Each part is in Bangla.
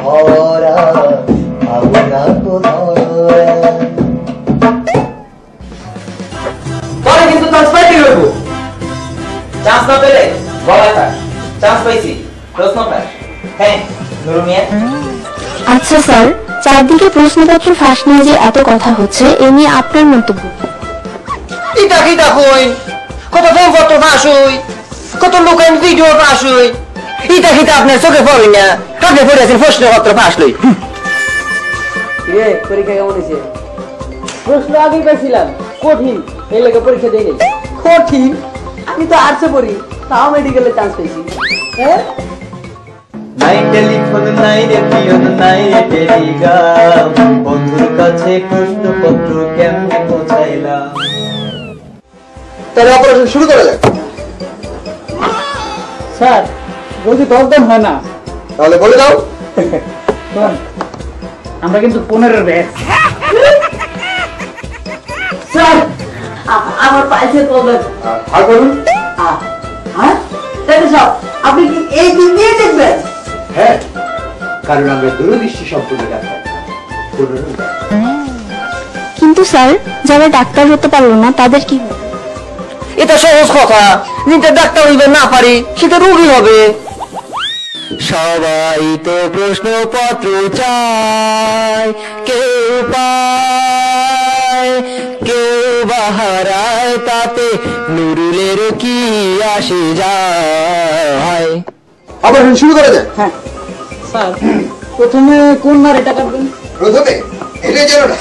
পাবো না কোথায় পরে কিন্তু চান্স পাইতে হইব। চান্স না পেলে বলা থাক চান্স পাইছি প্রশ্ন পাস হ্যাঁ নুরু মিয়া। আচ্ছা স্যার চারদিকে প্রশ্নপত্র ফাঁস নিয়ে যে এত কথা হচ্ছে এ নিয়ে আপনার মন্তব্য কি? ইটা কিটা কই কত ফটো ফাঁস হই? কত লোকের ভিডিও ফাঁস হই? ইটা কিটা আপনার চোখে পড়ে না। আপনি পড়েছেন প্রশ্নপত্র ফাঁস লই। রে পরীক্ষা কেমন হয়েছে? প্রশ্ন আগেই পাইছিলাম কঠিন এই লেগে পরীক্ষা দেই নাই। কঠিন? আমি তো আর্টসে পড়ি তাও মেডিকেলে চান্স পেয়েছি হ্যাঁ? নাই টেলিফোন নাই রে পিয়ন নাই রে টেলিগ্রাম বন্ধুর কাছে প্রশ্নপত্র কেমনে পৌঁছাইলাম? তাহলে অপারেশন শুরু করা যাক। স্যার যদি দরদাম হয় না। তাহলে বলে দাও। আমরা কিন্তু পনেরোর ব্যাচ। স্যার আমার পাইছে প্রবলেম। আর করুন। হ্যাঁ? আপনি কি এই দিন দিয়ে দেখবেন? হ্যাঁ। কারণ আমরা দূরদৃষ্টি সম্পূর্ণ ডাক্তার। পনেরো কিন্তু স্যার যারা ডাক্তার হতে পারল না তাদের কি এটা সহজ কথা। নিতে ডাক্তার হইবে না পারি সেটা রোগী হবে। সবাই তো প্রশ্নপত্র চায় কেউ পায় কেউ বাহারায় তাতে নুরুলের কি আসে যায়? অপারেশন শুরু করা যায় হ্যাঁ। স্যার প্রথমে কোন নারীটা কাটবেন? প্রথমে এটা যেন না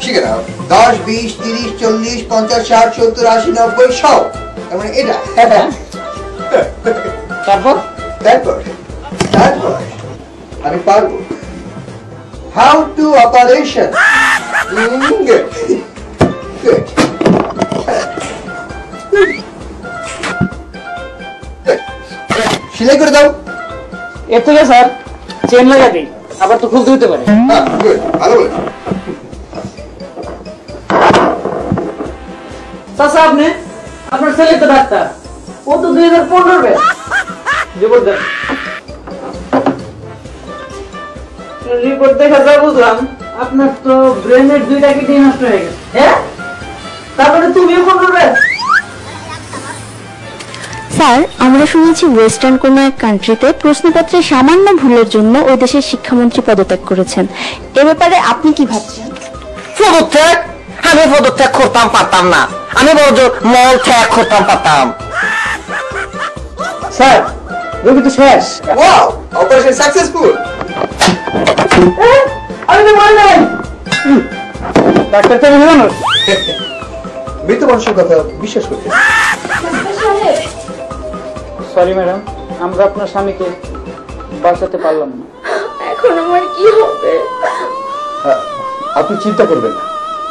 শিখে নাও। দশ বিশ তিরিশ চল্লিশ পঞ্চাশ ষাট সত্তর আশি নব্বই সব। তার মানে এটা। তারপর? তারপর? তারপর আমি পারব। হাউ টু অপারেশন সেলাই করে দাও। এর থেকে স্যার চেন লাগা দিই আবার তো খুলতে হতে পারে। হ্যাঁ ভালো আপনি আপনার ছেলে তো ডাক্তার। ও তো দুই হাজার পনেরো ব্যাচ রিপোর্ট দেখা যা বুঝলাম। আপনার তো ব্রেনের দুইটা কিডনি নষ্ট হয়ে গেছে। হ্যাঁ? তারপরে তুমিও ব্যাচ স্যার আমরা শুনেছি ওয়েস্টার্ন কোনো এক কান্ট্রিতে প্রশ্নপত্রে সামান্য ভুলের জন্য ওই দেশের শিক্ষামন্ত্রী পদত্যাগ করেছেন। এ ব্যাপারে আপনি কি ভাবছেন? পদত্যাগ? আমি পদত্যাগ করতাম পারতাম না। আমি বড় মল ত্যাগ করতাম পারতাম। স্যার রোগী তো শেষ। ওয়াও অপারেশন সাকসেসফুল তো মৃত মানুষের কথা বিশ্বাস করতে সরি ম্যাডাম আমরা আপনার স্বামীকে বাঁচাতে পারলাম না। এখন আমার কি হবে? আপনি চিন্তা করবেন না।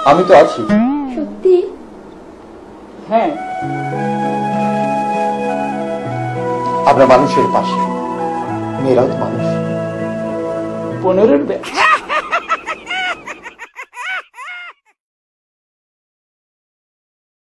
আমি তো আছি। সত্যি? হ্যাঁ। আমরা মানুষের পাশে। মেয়েরাও তো মানুষ। পনেরোর ব্যাচ